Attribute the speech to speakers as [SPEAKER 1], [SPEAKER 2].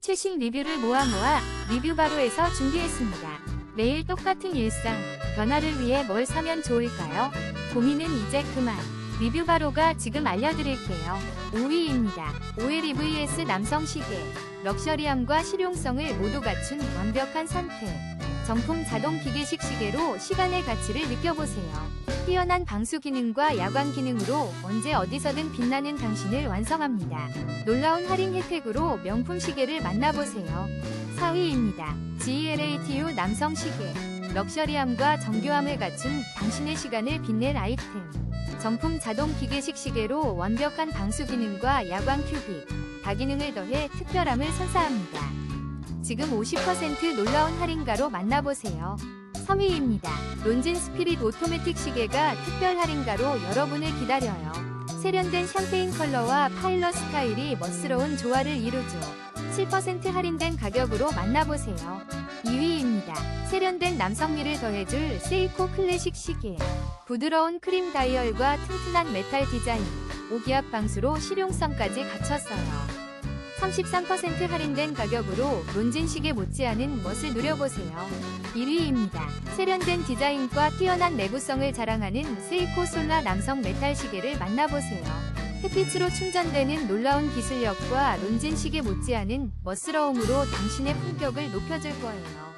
[SPEAKER 1] 최신 리뷰를 모아 모아 리뷰 바로에서 준비했습니다. 매일 똑같은 일상, 변화를 위해 뭘 사면 좋을까요? 고민은 이제 그만. 리뷰 바로가 지금 알려드릴게요. 5위입니다. OLEVS 남성 시계. 럭셔리함과 실용성을 모두 갖춘 완벽한 선택. 정품 자동 기계식 시계로 시간의 가치를 느껴보세요. 뛰어난 방수 기능과 야광 기능으로 언제 어디서든 빛나는 당신을 완성합니다. 놀라운 할인 혜택으로 명품 시계를 만나보세요. 4위입니다. GLATU 남성 시계. 럭셔리함과 정교함을 갖춘 당신의 시간을 빛낼 아이템. 정품 자동 기계식 시계로 완벽한 방수 기능과 야광 큐빅, 다기능을 더해 특별함을 선사합니다. 지금 50% 놀라운 할인가로 만나보세요. 3위입니다. 론진 스피릿 오토매틱 시계가 특별 할인가로 여러분을 기다려요. 세련된 샴페인 컬러와 파일럿 스타일이 멋스러운 조화를 이루죠. 7% 할인된 가격으로 만나보세요. 2위입니다. 세련된 남성미를 더해줄 세이코 클래식 시계. 부드러운 크림 다이얼과 튼튼한 메탈 디자인, 오기압 방수로 실용성까지 갖췄어요. 33% 할인된 가격으로 론진 시계 못지않은 멋을 누려보세요. 1위입니다. 세련된 디자인과 뛰어난 내구성을 자랑하는 세이코 솔라 남성 메탈 시계를 만나보세요. 햇빛으로 충전되는 놀라운 기술력과 론진 시계 못지않은 멋스러움으로 당신의 품격을 높여줄 거예요.